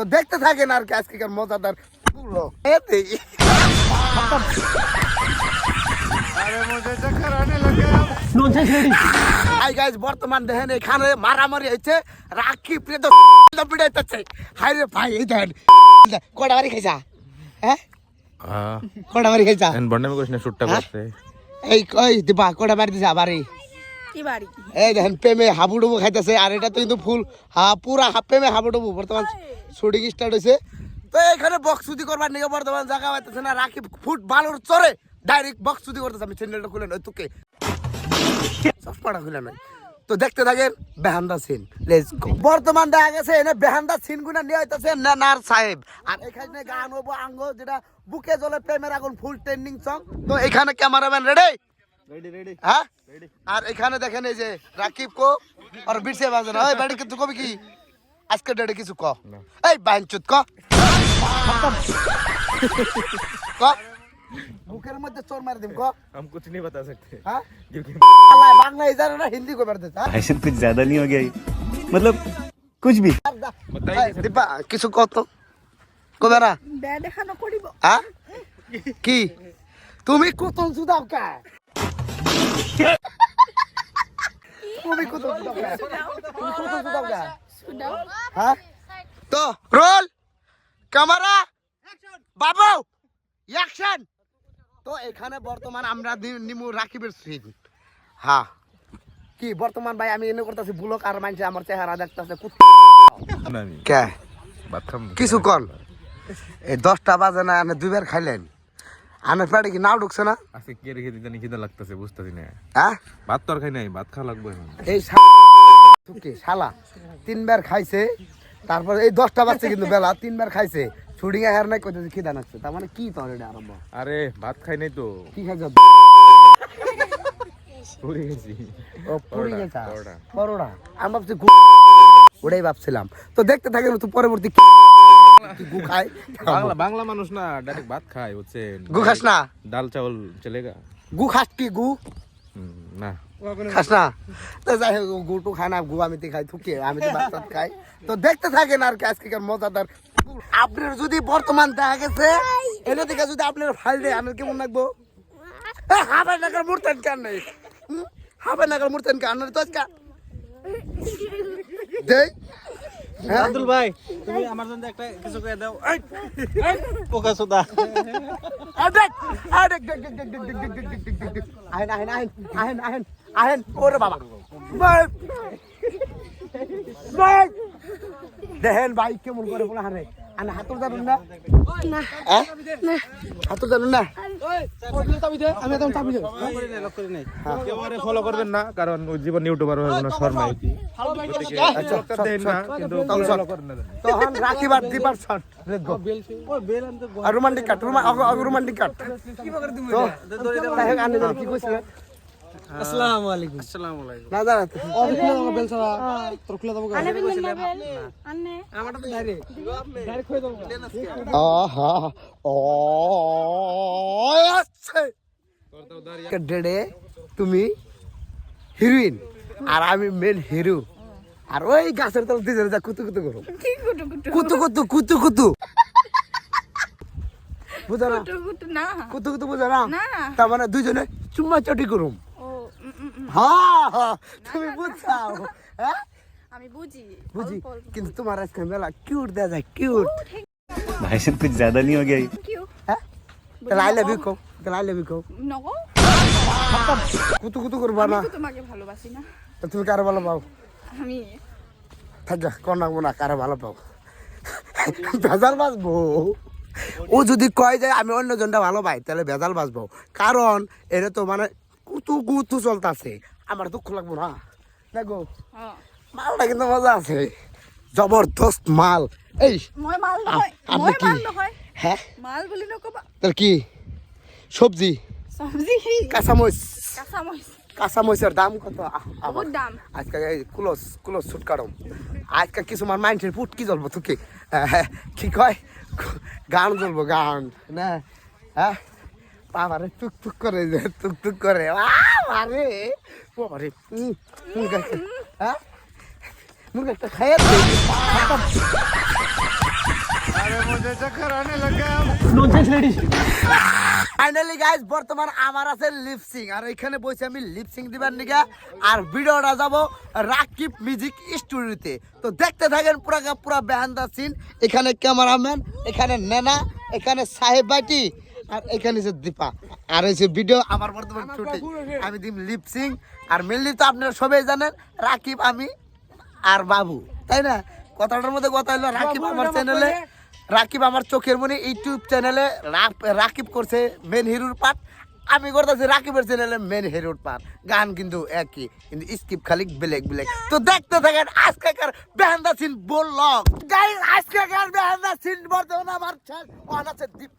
তো দেখতে থাকেন আর কি আজকেকার মজাদার হাই গাইজ বর্তমান দেখেন এখানে মারামারি হয়েছে রাখি প্রিয় পিড়াইতেছে হাই রে ভাই এই দেখেন কটা বাড়ি খাইছা? হ্যাঁ? কটা বাড়ি খাইছা? বন্ডামি করিস না শুটটা? করতে এই কই দিবা কটা বাড়ি দিছা? বাড়ি। এই দেখেন প্রেমে হাবুডুবু খাইতেছে আর এটা তো কিন্তু ফুল হা পুরা প্রেমে হাবুডুবু বর্তমান শুটিং স্টার্ট হয়েছে তো এখানে বক্সুদি করবার নিয়ে বর্তমান জায়গা পাইতেছে না রাখি ফুট বালুর চরে ডাইরেক্ট বক্সুদি করতেছে। আমি চ্যানেলটা খুলে নয় তোকে। চশমাটা খুলে নয় তো দেখতে থাকেন বেহান্দা সিন লেটস গো বর্তমান দেখা গেছে এনে বেহান্দা সিন গুনা নিয়ে হইতাছে নানার সাহেব। আর এখানে গান হব আঙ্গ যেটা বুকে জলে প্রেমের আগুন ফুল ট্রেন্ডিং সং তো এখানে ক্যামেরাম্যান রেডি হ্যাঁ? আর এখানে দেখেন এই যে রাকিব কো আর বিরসে বাজে না ওই বাড়ি কিন্তু কবি কি আজকে ডেডে কিছু ক এই বাঞ্চুত ক ক বুকের মধ্যে চোর মারি দিম ক हम कुछ नहीं बता सकते হ্যাঁ क्योंकि আল্লাহ বাংলা ইজারে না হিন্দি কো বেরতে হ্যাঁ भाई साहब कुछ ज्यादा नहीं हो गया ये? मतलब कुछ भी এই, দীপা কিছু কত কবে না বেয়া দেখানো করিব হ্যাঁ কি তুমি কত সুদাও কা তুমি কত তুমি কত জুতাবগা হ্যাঁ? তো রোল ক্যামেরা বাবু অ্যাকশন তো এখানে বর্তমান আমরা নিমু রাকিবের সিন হ্যাঁ। কি বর্তমান ভাই আমি এনে করতেছি ব্লক আর মানছে আমার চেহারা দেখতেছে কে? কিছু কল। এই দশটা বাজে না আমি দুইবার খাইলেন। আনের পেটে কি নাও ঢুকছে না? আজকে কে রেখে দিতে খিদা লাগতেছে বুঝতেছি না। হ্যাঁ? ভাত তো আর খাই নাই ভাত খাওয়া লাগবে এই শালা তিনবার খাইছে তারপর এই দশটা বাজছে কিন্তু বেলা তিনবার খাইছে। শুটিং এ হার নাই কইতেছে খিদা তার মানে কি তোর এটা আরম্ভ? আরে ভাত খাই নাই তো। কি খাইছ? পুরি ও পুরি পরোটা। ভাবছি ওটাই ভাবছিলাম। তো দেখতে থাকেন তো পরবর্তী গু খায়? বাংলা বাংলা মানুষ না ডাইরেক্ট ভাত খায় হচ্ছে গু খাস না? ডাল চাवल চলেগা গু। খাস কি গু? না। খাস না? তো যাই হোক গুটু খায় না গু আমি তো খাই থুকে আমি তো ভাত খাই। তো দেখতে থাকেন আর কি আজকেকার মজাদার। আপনার যদি বর্তমান দেখা গেছে থেকে যদি আপনার ফাইল দেয় আমি কেমন লাগবো? হাবে নাগার মূর্তেন কেন নেই হাবে নাগার মূর্তেন কেন? তো আজকা হ্যাঁ আব্দুল ভাই তুমি আমার জন্য একটা কিছু করে দাও পোকা সুদা দেক দেক দেক দেক দেক আহেন আহেন আহেন আহেন আহেন আহেন ওরে বাবা ভাই ভাই দেখেন ভাই কেমন করে বলে হারে আনে হাতুর জানুন না না হ্যাঁ হাতুর জানুন না আমি একদম চাবি দেব। একেবারে ফলো করবেন না কারণ ওই জীবন ইউটিউবার শর্মা আচ্ছা দেন না কিন্তু ফলো করেন না তখন রাখিবার দিবার শট লেটস গো। আর রোমান্টিক কাট রোমান্টিক কাট কি আসসালামু আলাইকুম। আসসালামু আলাইকুম। না দাঁড়া অফ দাও তোর খুলে দাও আনে আমারটা তো খুলে দাও আহা ও আচ্ছা ডেডে? তুমি হিরোইন আর আমি মেন হিরো আর ওই গাছের তলা দিয়ে যা কুতু কুতু করো। কুতু কুতু? কুতু কুতু বুঝো না? কুতু কুতু বুঝা না? তার মানে দুইজনে চুম্মা চটি করুম। হ্যাঁ হ্যাঁ, তুমি বুঝছাও হ্যাঁ আমি বুঝি বুঝি অল্প অল্প। কিন্তু তোমার আজকে মেলা কিউট দেয়া যায় কিউট भाई साहब कुछ ज्यादा नहीं हो गया ये? কিউ হ্যাঁ তাহলে আই লাভ ইউ কো তাহলে আই লাভ ইউ কো নগো কুতু কুতু করবা না আমি তো তোমাকে ভালোবাসি না তো তুমি কারো ভালো পাও আমি থাকা কোন রাখবো না কারো ভালো পাও ভেজাল বাঁচবো ও যদি কয় যায় আমি অন্য জনটা ভালো পাই তাহলে ভেজাল বাঁচবো কারণ এটা তো মানে কুতু কুতু চলতেছে। আমার দুঃখ লাগবো না। দেখো হ্যাঁ। মালটা কিন্তু মজা আছে। জবরদস্ত মাল। এই মই মাল নহয় আপনি কি? নহয়। হ্যাঁ? মাল বুলি তাহলে কি? সবজি চব্জি। কাঁচামরিচ কাঁচামরিচ কাঁচামরিচের দাম কত? বহুত দাম। আজকে এই ক্লোজ ক্লোজ শুট কাটম আজকে কিছু আমার মাইন্ডের ফুট কি জ্বলবো তোকে কি? কয়? গান জ্বলবো গান। না? হ্যাঁ বাবারে টুক টুক করে টুক টুক করে। বাবারে। উম, মুরগা হ্যাঁ মুরগা একটা খাইয়ে। ফাইনালি গাইস বর্তমান আমার আছে লিপসিং আর এখানে বসে আমি লিপসিং দিবার নিগা। আর ভিডিওটা যাব রাকিব মিউজিক স্টুডিওতে তো। দেখতে থাকেন পুরা পুরা বেহান্দা সিন এখানে ক্যামেরাম্যান এখানে নেনা এখানে সাহেব বাটি আর এখানে যে দীপা আর এই যে ভিডিও আমার বর্তমান শুটিং আমি দিম লিপসিং আর মেনলি তো আপনারা সবাই জানেন রাকিব আমি আর বাবু তাই না? কথাটার মধ্যে কথা হলো রাকিব আমার চ্যানেলে রাকিব আমার চোখের মনে ইউটিউব চ্যানেলে রাকিব করছে মেন হিরোর পার্ট আমি করতেছি রাকিবের চ্যানেলে মেন হিরোর পার গান কিন্তু একই, কিন্তু স্কিপ খালি ব্ল্যাক ব্ল্যাক তো দেখতে থাকেন আজকেকার বেহান্দা সিন বললক। গাইস আজকেকার বেহান্দা সিন বর্তমানে আমার ছেলে অনাথের দ্বীপ